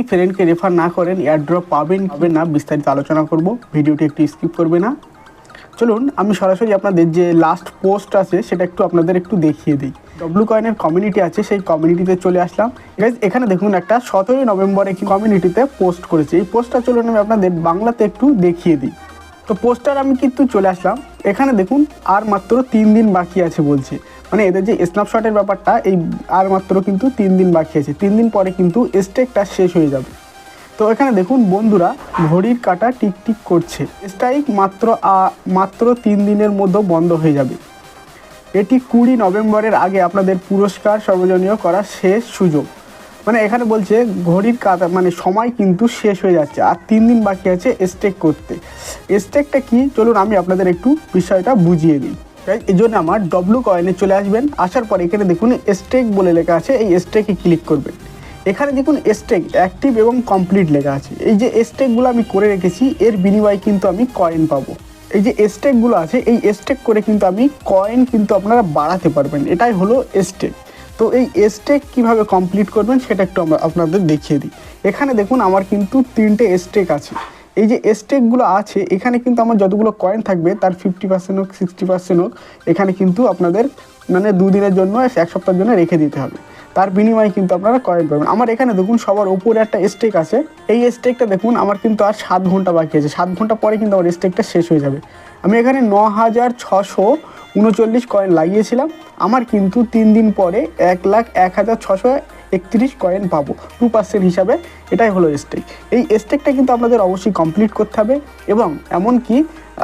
যদি ফ্রেন্ডকে রেফার না করেন এয়ারড্রপ পাবেন পাবেন না বিস্তারিত আলোচনা করব। ভিডিওটি একটু স্কিপ করবে না। চলুন, আমি সরাসরি আপনাদের যে লাস্ট পোস্ট আছে, সেটা একটু আপনাদের একটু দেখিয়ে দিই। ডব্লু কয়েনের কমিউনিটি আছে, সেই কমিউনিটিতে চলে আসলাম। গাইজ এখানে দেখুন একটা সতেরোই নভেম্বরে কমিউনিটিতে পোস্ট করেছে। এই পোস্টটা চলুন আমি আপনাদের বাংলাতে একটু দেখিয়ে দিই। তো পোস্টার আমি কিন্তু চলে আসলাম। এখানে দেখুন, আর মাত্র তিন দিন বাকি আছে বলছে। মানে এদের যে স্ন্যাপশটের ব্যাপারটা, এই আর মাত্র কিন্তু তিন দিন বাকি আছে। তিন দিন পরে কিন্তু স্টেকটা শেষ হয়ে যাবে। তো এখানে দেখুন, বন্ধুরা, ঘড়ির কাটা টিকটিক করছে। স্ট্রাইক মাত্র মাত্র তিন দিনের মধ্যে বন্ধ হয়ে যাবে। এটি কুড়ি নভেম্বরের আগে আপনাদের পুরস্কার সর্বজনীয় করার শেষ সুযোগ। মানে এখানে বলছে ঘড়ির কাতা মানে সময় কিন্তু শেষ হয়ে যাচ্ছে আর তিন দিন বাকি আছে স্টেক করতে। স্টেকটা কি? চলুন আমি আপনাদের একটু বিষয়টা বুঝিয়ে দিই। Guys, এই জন্য আমার ডব্লু কয়েনে চলে আসবেন আসার পর এখানে দেখুন স্টেক বলে লেখা আছে এই স্টেকে ক্লিক করবেন। এখানে দেখুন স্টেক অ্যাক্টিভ এবং কমপ্লিট লেখা আছে। এই যে স্টেকগুলো আমি করে রেখেছি এর বিনিময়ে কিন্তু আমি কয়েন পাবো। এই যে স্টেকগুলো আছে এই স্টেক করে কিন্তু আমি কয়েন কিন্তু আপনারা বাড়াতে পারবেন। এটাই হলো স্টেক তো এই স্টেক কীভাবে কমপ্লিট করবেন সেটা একটু আমরা আপনাদের দেখিয়ে দিই। এখানে দেখুন আমার কিন্তু তিনটে স্টেক আছে। এই যে স্টেকগুলো আছে, এখানে কিন্তু আমার যতগুলো কয়েন থাকবে, তার ফিফটি পার্সেন্ট হোক সিক্সটি পার্সেন্ট হোক, এখানে কিন্তু আপনাদের মানে দুদিনের জন্য, এক সপ্তাহের জন্য রেখে দিতে হবে। তার বিনিময়ে কিন্তু আপনারা কয়েন পাবেন। আমার এখানে দেখুন সবার ওপরে একটা স্টেক আছে। এই স্টেকটা দেখুন, আমার কিন্তু আর সাত ঘণ্টা বাকি আছে। সাত ঘণ্টা পরে কিন্তু আমার স্টেকটা শেষ হয়ে যাবে। আমি এখানে ন হাজার ছশো উনচল্লিশ কয়েন লাগিয়েছিলাম। আমার কিন্তু তিন দিন পরে এক লাখ এক হাজার ছশো একত্রিশ কয়েন পাবো। টু পার্সেন্ট হিসাবে এটাই হলো স্টেক এই স্টেকটা কিন্তু আপনাদের অবশ্যই কমপ্লিট করতে হবে এবং এমনকি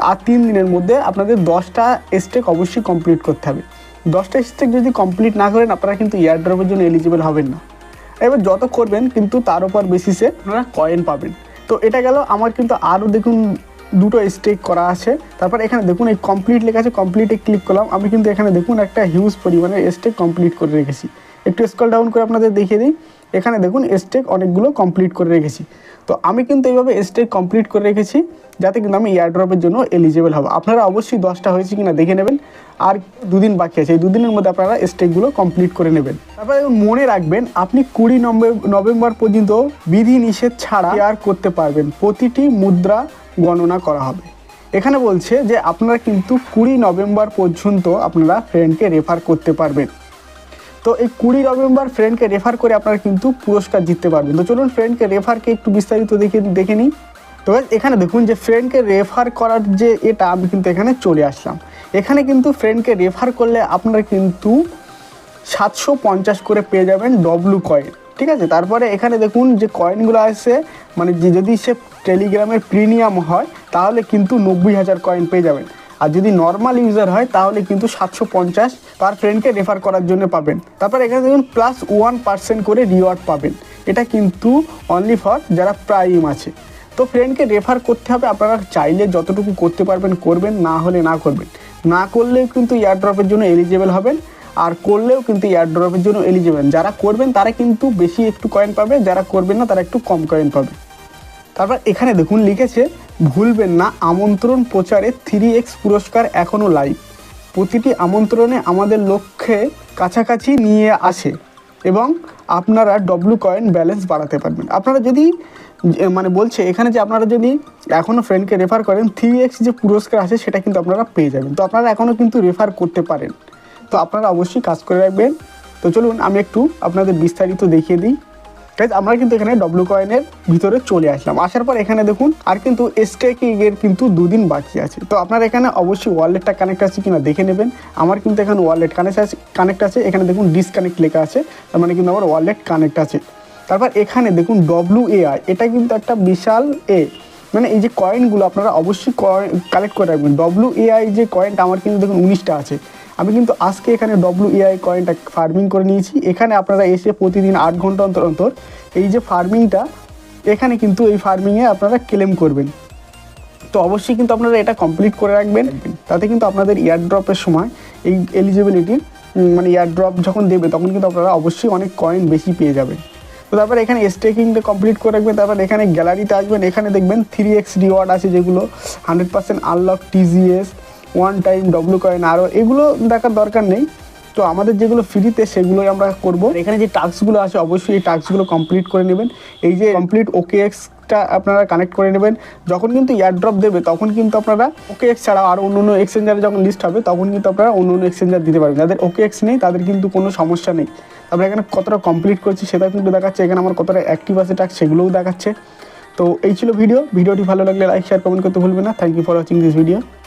আর তিন দিনের মধ্যে আপনাদের দশটা স্টেক অবশ্যই কমপ্লিট করতে হবে। দশটা স্টেক যদি কমপ্লিট না করেন, আপনারা কিন্তু ইয়ার ড্রপের জন্য এলিজিবল হবেন না। এবার যত করবেন, কিন্তু তার উপর বেসিসে আপনারা কয়েন পাবেন। তো এটা গেল, আমার কিন্তু আরও দেখুন দুটো স্টেক করা আছে। তারপর এখানে দেখুন, এই কমপ্লিট লেখা আছে কমপ্লিটে ক্লিক করলাম। আমি কিন্তু এখানে দেখুন, একটা হিউজ পরিমাণে স্টেক কমপ্লিট করে রেখেছি। একটু স্কল ডাউন করে আপনাদের দেখিয়ে দিই। এখানে দেখুন স্টেক অনেকগুলো কমপ্লিট করে রেখেছি। তো আমি কিন্তু এইভাবে স্টেক কমপ্লিট করে রেখেছি, যাতে কিন্তু আমি এয়ারড্রপের জন্য এলিজিবল হব। আপনারা অবশ্যই দশটা হয়েছে কিনা দেখে নেবেন। আর দুদিন বাকি আছে। এই দুদিনের মধ্যে আপনারা স্টেকগুলো কমপ্লিট করে নেবেন। তারপরে মনে রাখবেন, আপনি কুড়ি নভেম্বর পর্যন্ত বিধি নিষেধ ছাড়া শেয়ার করতে পারবেন। প্রতিটি মুদ্রা গণনা করা হবে। এখানে বলছে যে আপনারা কিন্তু কুড়ি নভেম্বর পর্যন্ত আপনারা ফ্রেন্ডকে রেফার করতে পারবেন। তো এই কুড়ি নভেম্বর ফ্রেন্ডকে রেফার করে আপনারা কিন্তু পুরস্কার জিততে পারবেন। তো চলুন ফ্রেন্ডকে রেফারকে একটু বিস্তারিত দেখে দেখে নিই। তো এখানে দেখুন যে ফ্রেন্ডকে রেফার করার যে এটা, আমি কিন্তু এখানে চলে আসলাম। এখানে কিন্তু ফ্রেন্ডকে রেফার করলে আপনারা কিন্তু সাতশো পঞ্চাশ করে পেয়ে যাবেন ডব্লু কয়েন ঠিক আছে? তারপরে এখানে দেখুন যে কয়েনগুলো আছে মানে যদি সে টেলিগ্রামের প্রিমিয়াম হয়, তাহলে কিন্তু নব্বই হাজার কয়েন পেয়ে যাবেন। আর যদি নর্মাল ইউজার হয়, তাহলে কিন্তু সাতশো পঞ্চাশ পার ফ্রেন্ডকে রেফার করার জন্য পাবেন। তারপর এখানে দেখুন প্লাস ওয়ান পার্সেন্ট করে রিওয়ার্ড পাবেন। এটা কিন্তু অনলি ফর যারা প্রাইম আছে। তো ফ্রেন্ডকে রেফার করতে হবে, আপনারা চাইলে যতটুকু করতে পারবেন, করবেন, না হলে না করবেন। না করলেও কিন্তু এয়ারড্রপের জন্য এলিজিবল হবেন। আর করলেও কিন্তু এয়ারড্রপের জন্য এলিজিবল যারা করবেন, তারা কিন্তু বেশি একটু কয়েন পাবে, যারা করবেন না, তারা একটু কম কয়েন পাবে। তারপর এখানে দেখুন লিখেছে, ভুলবেন না, আমন্ত্রণ প্রচারে থ্রি এক্স পুরস্কার এখনও লাইভ প্রতিটি আমন্ত্রণে আমাদের লক্ষ্যে কাছাকাছি নিয়ে আসে এবং আপনারা ডব্লু কয়েন ব্যালেন্স বাড়াতে পারবেন। আপনারা যদি মানে বলছে, এখানে যে আপনারা যদি এখনও ফ্রেন্ডকে রেফার করেন থ্রি এক্স যে পুরস্কার আছে, সেটা কিন্তু আপনারা পেয়ে যাবেন। তো আপনারা এখনও কিন্তু রেফার করতে পারেন। তো আপনারা অবশ্যই কাজ করে রাখবেন। তো চলুন, আমি একটু আপনাদের বিস্তারিত দেখিয়ে দিই। গাইজ আমরা কিন্তু এখানে ডব্লু কয়েনের ভিতরে চলে আসলাম। আসার পর এখানে দেখুন, আর কিন্তু এর কিন্তু দুদিন বাকি আছে। তো আপনার এখানে অবশ্যই ওয়ালেটটা কানেক্ট আছে কিনা দেখে নেবেন। আমার কিন্তু এখানে ওয়ালেট কানেক্ট আছে কানেক্ট আছে। এখানে দেখুন ডিসকানেক্ট লেখা আছে। তার মানে কিন্তু আমার ওয়ালেট কানেক্ট আছে। তারপর এখানে দেখুন ডব্লু এআই এটা কিন্তু একটা বিশাল এ। মানে এই যে কয়েনগুলো আপনারা অবশ্যই কয়েন কালেক্ট করে রাখবেন। ডব্লু এআই যে কয়েনটা আমার কিন্তু দেখুন, উনিশটা আছে। আমি কিন্তু আজকে এখানে ডব্লু এআই কয়েনটা ফার্মিং করে নিয়েছি। এখানে আপনারা এসে প্রতিদিন আট ঘণ্টা অন্তর অন্তর এই যে ফার্মিংটা এখানে কিন্তু এই ফার্মিংয়ে আপনারা ক্লেম করবেন। তো অবশ্যই কিন্তু আপনারা এটা কমপ্লিট করে রাখবেন। তাতে কিন্তু আপনাদের ইয়ার ড্রপের সময় এই এলিজিবিলিটির মানে ইয়ার ড্রপ যখন দেবে তখন কিন্তু আপনারা অবশ্যই অনেক কয়েন বেশি পেয়ে যাবেন। তো তারপর এখানে স্টেকিংটা কমপ্লিট করে রাখবেন। তারপর এখানে গ্যালারিতে আসবেন। এখানে দেখবেন থ্রি এক্স রিওয়ার্ড আছে যেগুলো। Hundred percent unlock TGS one time W coin আরও এগুলো দেখার দরকার নেই। তো আমাদের যেগুলো ফ্রিতে সেগুলোই আমরা করব। এখানে যে টাস্কগুলো আছে, অবশ্যই এই টাস্কগুলো কমপ্লিট করে নেবেন। এই যে কমপ্লিট ওকে এক্সটা আপনারা কানেক্ট করে নেবেন। যখন কিন্তু এয়ারড্রপ দেবে, তখন কিন্তু আপনারা ওকে এক্স ছাড়া আর অন্য অন্য এক্সচেঞ্জারে যখন লিস্ট হবে, তখন কিন্তু আপনারা অন্য অন্য এক্সচেঞ্জার দিতে পারবেন। যাদের ওকে এক্স নেই, তাদের কিন্তু কোনো সমস্যা নেই। তারপরে এখানে কতটা কমপ্লিট করছি, সেটা কিন্তু দেখাচ্ছে। এখানে আমার কতটা অ্যাক্টিভ আছে টাস্ক সেগুলোও দেখাচ্ছে। তো এই ছিল ভিডিও ভিডিওটি ভালো লাগলে লাইক শেয়ার কমেন্ট করতে ভুলবেন না। Thank you for watching this video